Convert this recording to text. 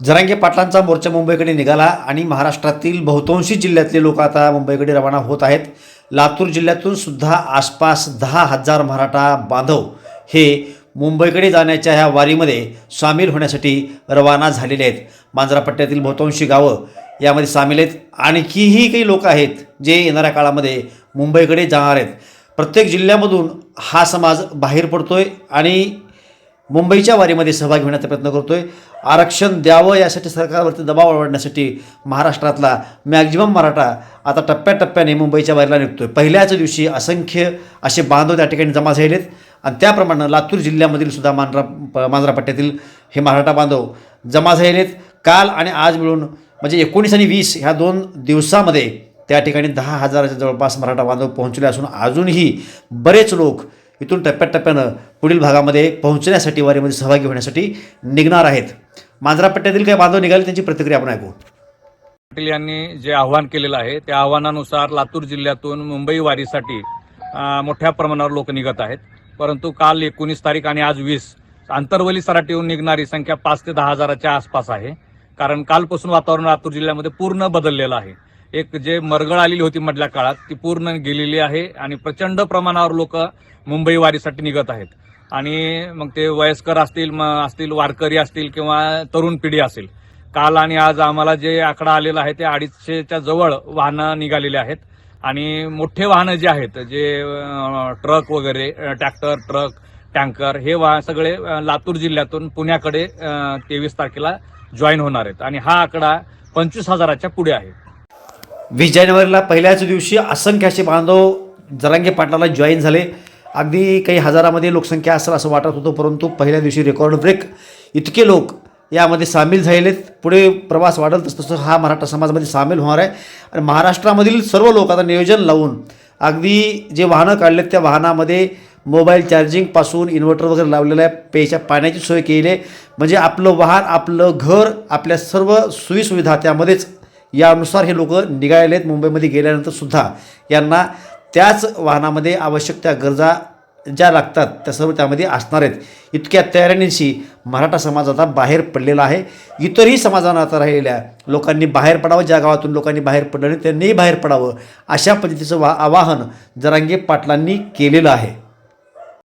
जरांगे पाटलांचा मोर्चा मुंबईकडे निघाला आणि महाराष्ट्रातील बहुतांशी जिल्ह्यातले लोक आता मुंबईकडे रवाना होत आहेत. लातूर जिल्ह्यातून सुद्धा आसपास दहा हजार मराठा बांधव हे मुंबईकडे जाण्याच्या ह्या वारीमध्ये सामील होण्यासाठी रवाना झालेले आहेत. मांजरापट्ट्यातील बहुतांशी गावं यामध्ये सामील आहेत. आणखीही काही लोक आहेत जे येणाऱ्या काळामध्ये मुंबईकडे जाणार आहेत. प्रत्येक जिल्ह्यामधून हा समाज बाहेर पडतो आहे आणि मुंबईच्या वारीमध्ये सहभागी होण्याचा प्रयत्न करतोय. आरक्षण द्यावं यासाठी सरकारवरती दबाव वाढवण्यासाठी महाराष्ट्रातला मॅक्झिमम मराठा आता टप्प्याटप्प्याने मुंबईच्या वारीला निघतोय. पहिल्याच दिवशी असंख्य असे बांधव त्या ठिकाणी जमा झालेत. आणि त्याप्रमाणे लातूर जिल्ह्यामधील सुद्धा मांजरा प- मांजरापट्ट्यातील हे मराठा बांधव जमा झालेत. काल आणि आज मिळून म्हणजे एकोणीस आणि वीस ह्या दोन दिवसामध्ये त्या ठिकाणी दहा हजाराच्या जवळपास मराठा बांधव पोहोचले असून अजूनही बरेच लोक इथून टप्प्याटप्प्यानं पुढील भागामध्ये पोहोचण्यासाठी वारीमध्ये सहभागी होण्यासाठी निघणार आहेत. मांजरापट्ट्यातील काही बांधव निघाले त्यांची प्रतिक्रिया आपण ऐकू. पाटील यांनी जे आव्हान केलेलं आहे त्या आव्हानानुसार लातूर जिल्ह्यातून मुंबई वारीसाठी मोठ्या प्रमाणावर लोक निघत आहेत. परंतु काल एकोणीस तारीख आणि आज वीस आंतरवली सराटीहून निघणारी संख्या पाच ते दहा हजाराच्या आसपास आहे. कारण कालपासून वातावरण लातूर जिल्ह्यामध्ये पूर्ण बदललेलं आहे. एक जे मरगळ आलेली होती मधल्या काळात ती पूर्ण गेलेली आहे आणि प्रचंड प्रमाणावर लोक मुंबई वारीसाठी निघत आहेत. आणि मग ते वयस्कर असतील म असतील वारकरी असतील किंवा तरुण पिढी असेल काल आणि आज आम्हाला जे आकडा आलेला आहे ते अडीचशेच्या जवळ वाहनं निघालेली आहेत. आणि मोठे वाहनं जे आहेत जे ट्रक वगैरे ट्रॅक्टर ट्रक टँकर हे वा सगळे लातूर जिल्ह्यातून पुण्याकडे तेवीस तारखेला जॉईन होणार आहेत. आणि हा आकडा पंचवीस हजाराच्या पुढे आहे. वीस जानेवारीला पहिल्याच दिवशी असंख्य असे बांधव जरांगे पाटलाला जॉईन झाले. अगदी काही हजारामध्ये लोकसंख्या असेल असं वाटत होतं परंतु पहिल्या दिवशी रेकॉर्ड ब्रेक इतके लोक यामध्ये सामील झालेले आहेत. पुढे प्रवास वाढेल तसं तसं हा मराठा समाजामध्ये सामील होणार आहे. आणि महाराष्ट्रामधील सर्व लोक आता नियोजन लावून अगदी जे वाहनं काढलेत त्या वाहनामध्ये मोबाईल चार्जिंगपासून इन्व्हर्टर वगैरे लावलेलं आहे. पेच्या पाण्याची सोय केली आहे. म्हणजे आपलं वाहन आपलं घर आपल्या सर्व सोयीसुविधा त्यामध्येच यानुसार हे लोक निघालेले आहेत. मुंबईमध्ये गेल्यानंतर सुद्धा यांना त्याच वाहनामध्ये आवश्यक त्या गरजा ज्या लागतात त्या सर्व त्यामध्ये असणार आहेत. इतक्या तयारीनिशी मराठा समाज आता बाहेर पडलेला आहे. इतरही समाजानं आता राहिलेल्या लोकांनी बाहेर पडावं ज्या गावातून लोकांनी बाहेर पडलं त्यांनीही बाहेर पडावं अशा पद्धतीचं वा आवाहन जरांगे पाटलांनी केलेलं आहे.